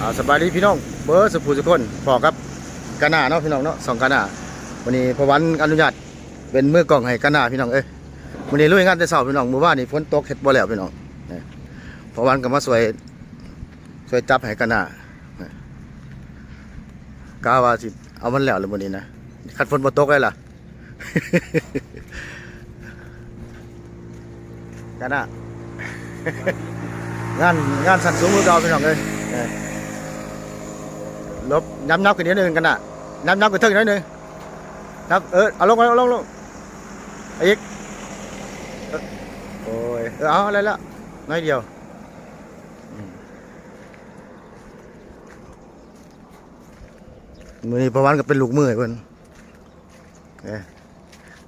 อาสบายดีพี่น้องเบอร์สุภูสุคนพอครับกานาเนาะพี่น้องเนาะสองกานาวันนี้พวันอนุญาตเป็นมือกล่องให้กานาพี่น้องเอ้ยวันนี้ลุยงานแต่เช้าพี่น้องเมื่อวานนี้ฝนตกเฮ็ดบ่แล้วพี่น้องนี่พวันก็มาสวยสวยจับให้กานานี่กาวาสิเอามันแล้วเลยวันนี้นะคัดฝนบ่ตกเลยล่ะกานางานงานสันสูงมือเก่าพี่น้องเลย เออลบย้ำนับกันนิดนึงกันนะย้ำนับกันเท่านิดนึงนับเออเอาลงเอาลงลงอีกโอ้ยเออเอาอะไรละน้อยเดียวมือนี้ประวันก็เป็นลูกมือเพิ่นเอ้ย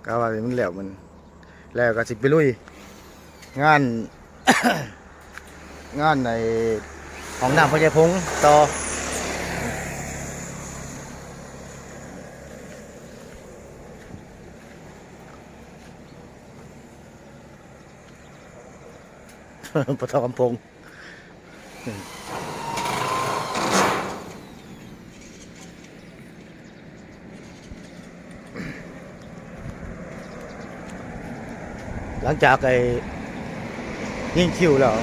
กาว่ามันแล้วมัน แล้วก็สิไปลุย งาน งานในของน้ำพญาพงษ์ต่อ ปทอกำพงหลังจากไอ้ยิงคิวแล้ว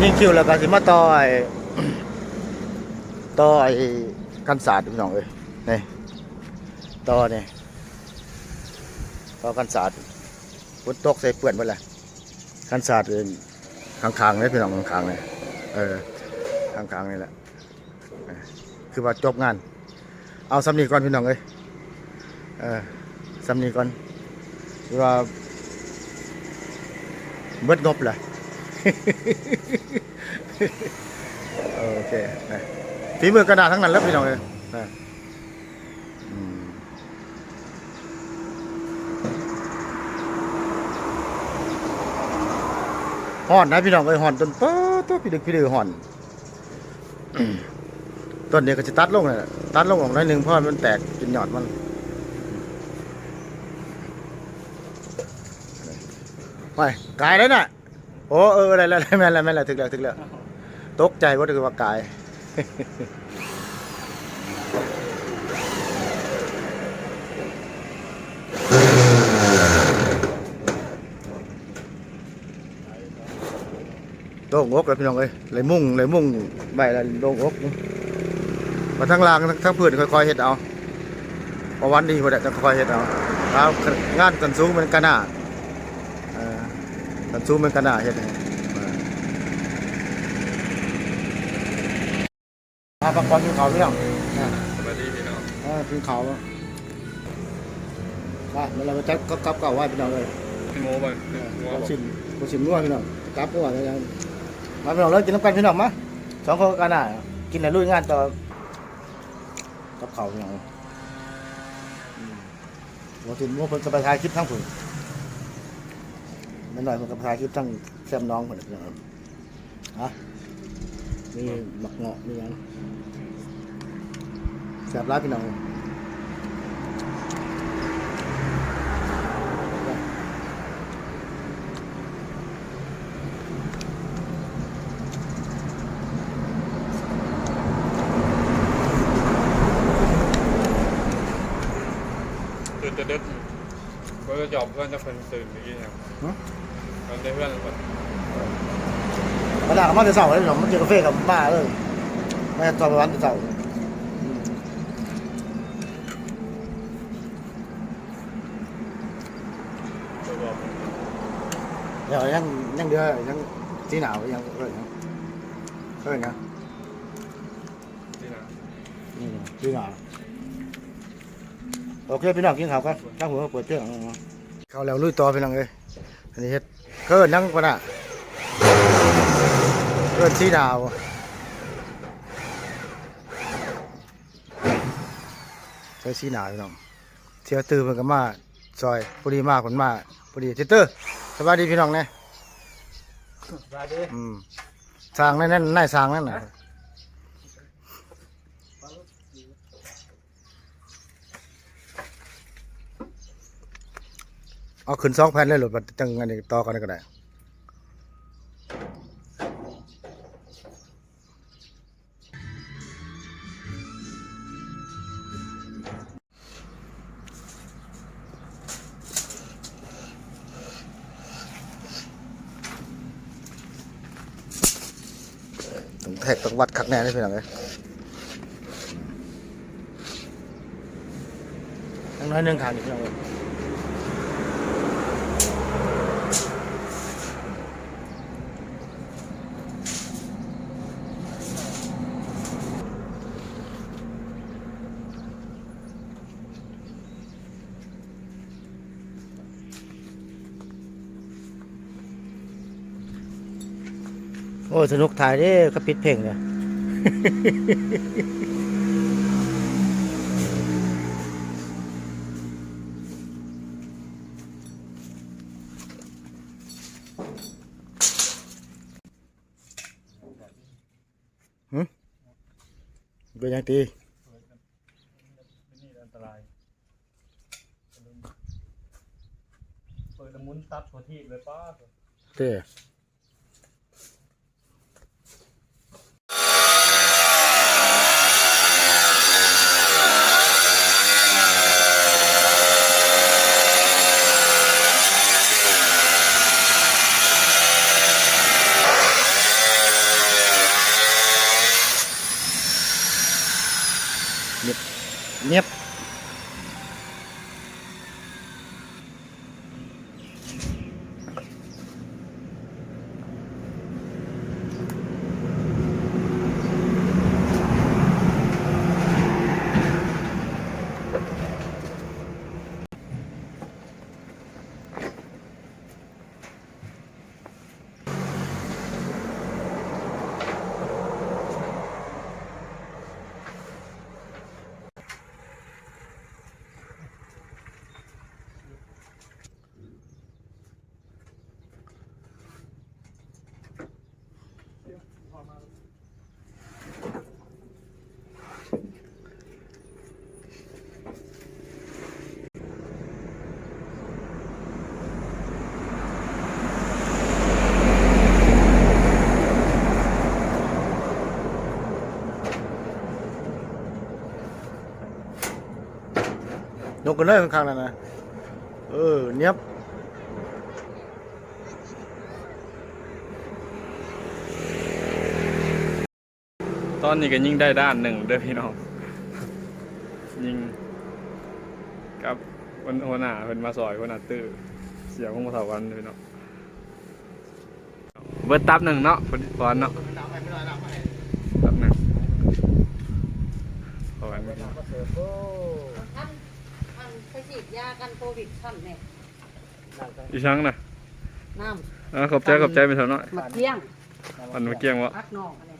ยิงคิวแล้วก็สิมาต่อไอ้ต่อไอ้กันศาสตร์พี่น้องเอ้ยนี่ต่อนี่ต่อกันศาสตร์ฝนตกใส่เปื้อนไปเลย กันศาสตร์เองข้างๆเลยพี่น้องข้างๆเลยเออข้างๆนี่แหละคือว่าจบงาน เอาสำนีก่อนพี่น้องเอ้ยเออสำนีก่อนคือว่าเบิดงบแหละโอเคฝีมือกระดาษทั้งนั้นแล้วพี่น้องเลยนะอืม ห่อนนะพี่น้องเอ้ห่อนจนป๊าดตัวพี่ดึกพี่ดือห่อนต้นเนี้ก็จะตัดลงเลยตัดลงออกหน่อยหนึ่งเพราะมันแตกกินหยอดมันไปกายแล้วน่ะ โอ้เอออะไรอะไรแม่อะไรแม่อะไรถึงแล้วถึงแล้วตกใจว่าถือว่ากาย โด่งอกแล้วพี่น้องเอ้ยเลยมุ่งเลยมุ่งใบละโด่งอกมาทั้งล่างทั้งทั้งพื้นค่อยๆเฮ็ดเอาพอวันดีพอได้จะค่อยๆเฮ็ดเอาครับงานกันสูงเป็นกันหน้าเอ่อกันสูงเป็นกันหน้าเฮ็ดให้มาพักผ่อนกินข้าวพี่น้องนะสวัสดีพี่น้องเออกินข้าวมามาเดี๋ยวเราไปจัดกับกับเก่าไว้พี่น้องเลยพี่โมบ่พี่โมเราบอกชิมเราชิมนัวพี่น้องกลับนัวแล้วยัง มาพี่น้องเลยกินน้ำกันพี่น้องมาสองคนกันน่ะกินในลุยงานต่อกับเขาวพี่น้องอืมเราถึงว่าเพิ่นจะไปายคลิปทั้งผุนไม่หน่อยเพิ่นจะไปายคลิปทั้งแซมน้องผุนพี่น้องฮะมีหมักเงาะมีหยังแซบร้ายพี่น้อง ตื่นแต่ดึก เพื่อนจอบเพื่อนจะเพิ่นตื่นเมื่อกี้เนี่ยฮะตอนได้เพื่อนแบบกระดาษก็มาแต่เสาเลยพี่น้องมันเจอกาแฟกับบ้าเลยไม่ตอนวันแต่เสาตัวบอกเดี๋ยวยังยังเดือยังสีหนาวยังเออยังเออยังนี่นะนี่สีหนาวโอเคพี่น้องกินข้าวกันข้าวหัวเปิดเที่ยง ข้าวแล้วลุยต่อพี่น้องเลยอันนี้เฮ็ดเกินนั่งกว่าน่ะเกินสีหนาวใช้สีหนาวพี่น้องเที่ยวตื่นมันก็มาซอยพอดีมากคนมาพอดีเทเตอร์สวัสดีพี่น้องเนี่ยสวัสดีอืมสร้างนั่นนั่นนายสร้างนั่นน่ะ เอาขึ้นสองแผ่นเลยหรือจังอันนี้ต่อกันก็ได้ต้องแท็กต้องวัดคักแน่ได้พี่น้องเลยทั้งน้อยเนื่งทางนี้พี่น้องเลย โอ้ยสนุกถ่ายเด้ก็ปิดเพลงเนี่ยเป็นยังตีนี่อันตรายเปิดมุนตัดหัวทีบเลยป้าเต้ เกกันเลยข้างๆนั่นนะ เออ เนี้ยบตอนนี้ก็ยิงได้ด้านหนึ่งเด้อพี่น้อง ยิงกับวันหัวหน้าเพิ่นมาซอยหัวหน้าตื้อเสียของภาษาวันพี่น้องเบิดตับหนึ่งเนาะพอดีพอนเนาะตับหนึ่งเอาไว้ไม่ได้ ไปฉีดยากันโควิดท่านเนี่ยอีช่างนะน้อ่าขอบใจขอบใจไปเถอะเนาะำมาเที่ยงมันมาเกี่ยงวะพักนอกอะไร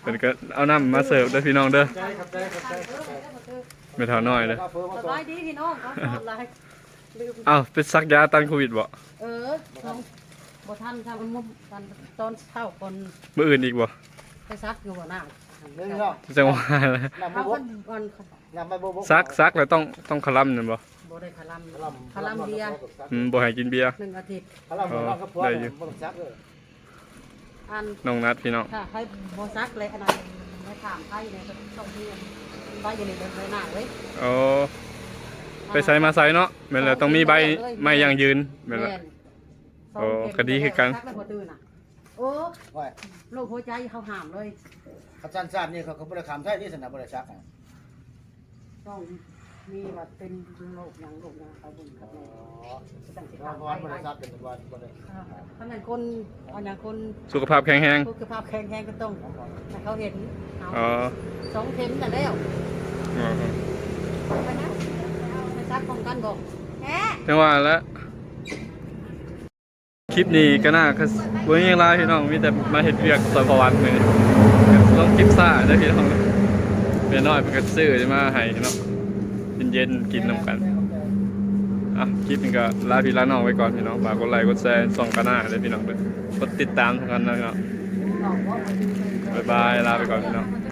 เพิ่นก็เอาน้ำมาเสิร์ฟเด้อพี่น้องเด้อเออเออไม่เท่าน้อยเด้อสบายดีพี่น้องเขาสอนอะไรลืมอ้าวเป็นซักยาต้านโควิดบ่เออน้องบ่ท่านทำมุมตอนตอนเช้าคนมื้ออื่นอีกบ่ไปซักอยู่หัวหน้า นี่เนาะจังหวะแล้วน้ำเขาบ่คนก่อนน้ำไม่บ่บ่ซักซักแล้วต้องต้องคลัมนั่นบ่บ่ได้คลำคลำเบียร์อืมบ่ให้กินเบียร์ หนึ่งอาทิตย์พลังบ่ก็พอได้อยู่ บ่ต้องซักเลยอันน้องนัดพี่น้อง ถ้าให้บ่ซักเลยอันนั้นไม่ถามไพ่เนี่ยต้องเที่ยงไปอยู่ในเดินไปหน้าเลยโอ้ไปใส่มาใส่เนาะแม่นแล้วต้องมีใบไม้อย่างยืนแม่นแล้ว โอ้ก็ดีคือกัน ซัแล้วบ่ตื่นน่ะโอ้ว่าโรคหัวใจเขาห้ามเลย อาจารย์ชาตินี่เขาก็บ่ได้คำไทยนี่สนะบ่ได้ซักอะต้องมีว่าเป็นโรคหยังโรคหยังเขาบุญครับแม่ตั้งสิเราทำบ่ไปบ่ไหได้นซักเป็นวันบ่ได้ถ้าเป็นคนเอาอย่างคนสุขภาพแข็งแรงสุขภาพแข็งแรงก็ต้องให้เขาเห็นเอาอ๋อสองเข็มน่ะแล้วอ๋อไปนะเอาไปซักป้องกันบอกแหม จังหวะแล้ว คลิปนี้ก็น่าก็บ่มีหยังลาพี่น้องมีแต่มาเฮ็ดเวียกซอยพวัดมื้อนี้ลองคลิปซ่าเด้พี่น้องเมียน้อยเพิ่นก็ซื้อมาให้เนาะเย็นๆกินนํกันอะคลิปนี้ก็ลาพี่ลาน้องไว้ก่อนพี่น้องฝากกดไลค์กดแชร์ส่องกันหน้าเลยพี่น้องเลยกดติดตามทุกคนนะพี่น้องบบ๊ายบายลาไปก่อนพี่น้อง